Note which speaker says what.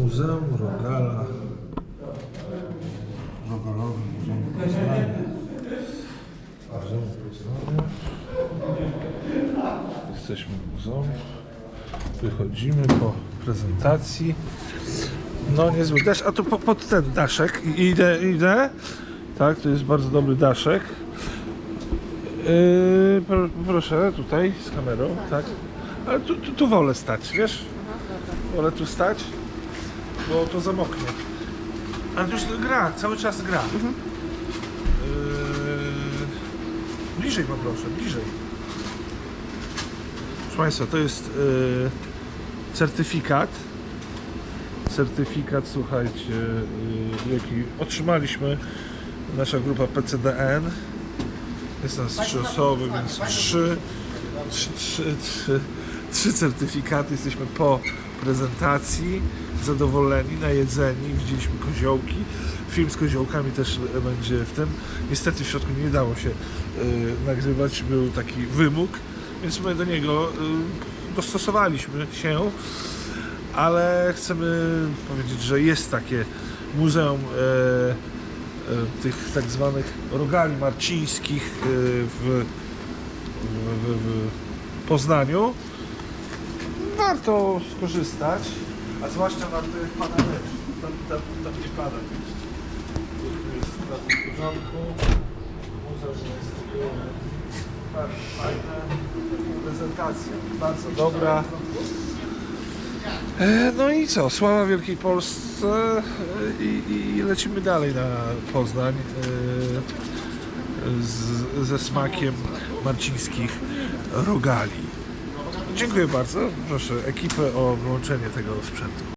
Speaker 1: Muzeum Rogala. Rogalowe Muzeum Poznania. Muzeum Poznania. Jesteśmy w muzeum. Wychodzimy po prezentacji. No niezły deszcz, a tu po, pod ten daszek I- idę, idę. Tak, to jest bardzo dobry daszek. Yy, pro, proszę, tutaj z kamerą, tak. Ale tu, tu, tu wolę stać, wiesz? Wolę tu stać, bo to zamoknie. Ale już gra, cały czas gra. Yy, bliżej poproszę, bliżej. Proszę Państwa, to jest yy, certyfikat. Certyfikat, słuchajcie, yy, jaki otrzymaliśmy, nasza grupa PCDN. Jest nas trzy osoby, więc trzy, trzy, trzy, trzy, trzy certyfikaty. Jesteśmy po prezentacji, zadowoleni, najedzeni, widzieliśmy koziołki. Film z koziołkami też będzie w tym. Niestety w środku nie dało się y, nagrywać, był taki wymóg, więc my do niego y, dostosowaliśmy się, ale chcemy powiedzieć, że jest takie muzeum e, e, tych tak zwanych rogali marcińskich e, w, w, w, w Poznaniu. Warto skorzystać, a zwłaszcza na tych pada deszcz. Tam, tam, tam nie pada deszcz. Tu jest w porządku. Muzeum jest bardzo fajne. Prezentacja bardzo dobra. E, No i co? Sława Wielkiej Polsce e, i, i lecimy dalej na Poznań e, z, ze smakiem marcińskich rogali. Dziękuję bardzo. Proszę ekipę o wyłączenie tego sprzętu.